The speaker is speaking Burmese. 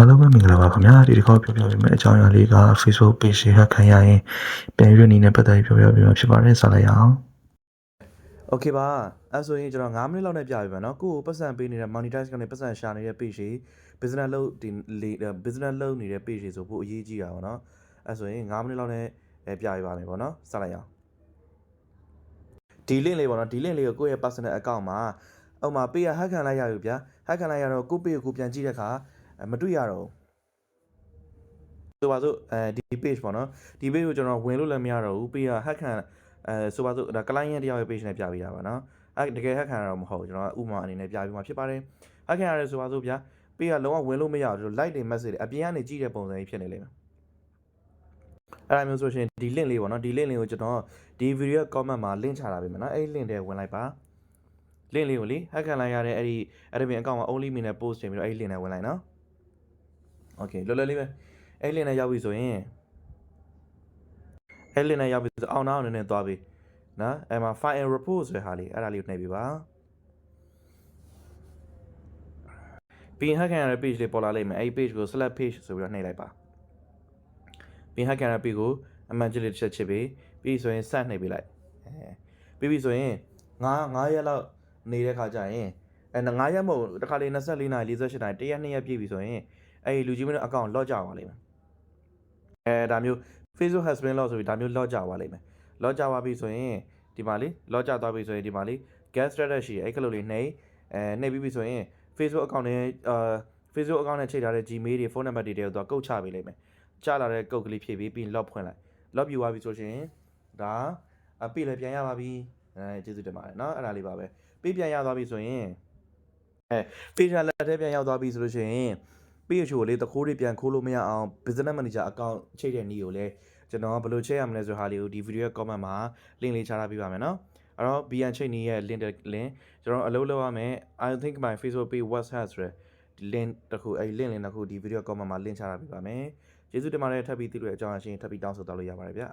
အားလုံးပဲမင်္ဂလာပါခင်ဗျာဒီတစ်ခေါက်ပြောပြပေးမယ့်အကြောင်းအရာလေးက Facebook page ဟက်ခံရရင်ပြန်ရွေးအနေနဲ့ပတ်သက်ပြီးပြောပြပေးမှာဖြစ်ပါတယ်ဆက်လိုက်အောင် Okay ပါအဲဆိုရင်ကျွန်တော်9မိနစ်လောက်နဲ့ပြပေးပါနော်ကိုယ့်ကိုပတ်စံပေးနေတဲ့ monetize ကနေပတ်စံရှာနေတဲ့ page တွေ business လုပ်ဒီ business လုပ်နေတဲ့ page တွေဆိုပို့အရေးကြီးတာပေါ့နော်အဲဆိုရင်9မိနစ်လောက်နဲ့ပြပေးပါမယ်ပေါ့နော်ဆက်လိုက်အောင်ဒီ link လေးပေါ့နော်ဒီ link လေးကိုကိုယ့်ရဲ့ personal account မှာဥပမာ page ဟက်ခံလိုက်ရပြီဗျာဟက်ခံလိုက်ရတော့ကိုယ့် page ကိုပြန်ကြည့်တဲ့အခါ မတွေ့ရတော့ဘူးဆိုပါစို့အဲဒီ page ပေါ့နော်ဒီ page ကိုကျွန်တော်ဝင်လို့လည်းမရတော့ဘူးပြီးတော့ hack ခံအဲဆိုပါစို့ဒါ client တယောက်ရဲ့ page နဲ့ပြပေးတာပါနော်အဲတကယ် hack ခံရတော့မဟုတ်ဘူးကျွန်တော်ကဥမာအနေနဲ့ပြပေးမှာဖြစ်ပါတယ် hack ခံရတယ်ဆိုပါစို့ဗျာပြီးတော့လုံးဝဝင်လို့မရဘူး like တွေ message တွေအပြင်ကနေကြည့်တဲ့ပုံစံကြီးဖြစ်နေလိမ့်မယ်အဲ့ဒါမျိုးဆိုရှင်ဒီ link လေးပေါ့နော်ဒီ link လေးကိုကျွန်တော်ဒီ video comment မှာ link ချတာပေးမယ်နော်အဲ့ဒီ link တွေဝင်လိုက်ပါ link လေးကိုလေ hack ခံလိုက်ရတဲ့အဲ့ဒီ admin account မှာ only me နဲ့ post တင်ပြီးတော့အဲ့ဒီ link နဲ့ဝင်လိုက်နော် okay လောလောလေးပဲအဲ့ဒီ link နဲ့ရောက်ပြီဆိုရင်အဲ့ဒီ link နဲ့ရောက်ပြီဆိုအောင်နောက်အနေနဲ့သွားပြီနော်အဲ့မှာ file and report ဆိုတဲ့ဟာလေးအဲ့ဒါလေးကိုနှိပ်ပြီးပါပြီးရင် hack ခံရတဲ့ page လေးပေါ်လာလိမ့်မယ်အဲ့ဒီ page ကို select page ဆိုပြီးတော့နှိပ်လိုက်ပါပြီး hack ခံရတဲ့ page ကိုအမှန်ကြီးလေးတစ်ချက်ချစ်ပြီးပြီးဆိုရင် set နှိပ်ပေးလိုက်အဲပြီးပြီဆိုရင်9 9ရက်လောက်နေတဲ့ခါကျရင်အဲ9ရက်မဟုတ်တခါလေ24နာရီ48နာရီ1ရက်2ရက်ပြည့်ပြီဆိုရင် အဲ့ဒီလူကြီးမင်းတို့ account lock ကြပါလိမ့်မယ်အဲဒါမျိုး Facebook has been locked ဆိုပြီးဒါမျိုး lock ကြပါလိမ့်မယ် lock ကြပါပြီဆိုရင်ဒီမှာလေ lock ကြသွားပြီဆိုရင်ဒီမှာလေ gas strategy ရှိတယ်အဲ့ကလေးလေးနှိပ်အဲနှိပ်ပြီးပြီဆိုရင် Facebook account နဲ့အာ Facebook account နဲ့ချိန်ထားတဲ့ Gmail တွေ phone number တွေတွေကိုသူကကုတ်ချပေးလိမ့်မယ်ချလာတဲ့ကုတ်ကလေးဖြည့်ပြီးပြီး lock ဖွင့်လိုက် lock ပြသွားပြီဆိုရှင်ဒါအပိလည်းပြန်ရပါပြီအဲကျေးဇူးတင်ပါတယ်เนาะအဲ့ဒါလေးပါပဲပြီးပြန်ရသွားပြီဆိုရင်အဲ page လက်ထဲပြန်ရောက်သွားပြီဆိုလို့ရှိရင် page ကိုလေတခိုးတွေပြန်ခိုးလို့မရအောင် business manager account ချိန်တဲ့နည်းကိုလည်းကျွန်တော်ဘယ်လိုချိန်ရမလဲဆိုတဲ့ဟာလေးကိုဒီ video ရဲ့ comment မှာ link လေးချထားပေးပါမယ်နော်အဲ့တော့ BN ချိန်နည်းရဲ့ link link ကျွန်တော်အလုပ်လုပ်ရမယ် I think my Facebook page WhatsApp ဆိုရယ် link တခုအဲ့ link link တခုဒီ video comment မှာ link ချထားပေးပါမယ်ကျေးဇူးတင်ပါတယ်ထပ်ပြီးသိလို့အကြောင်းအရှင်းထပ်ပြီးတောင်းဆိုသွားလို့ရပါတယ်ဗျာ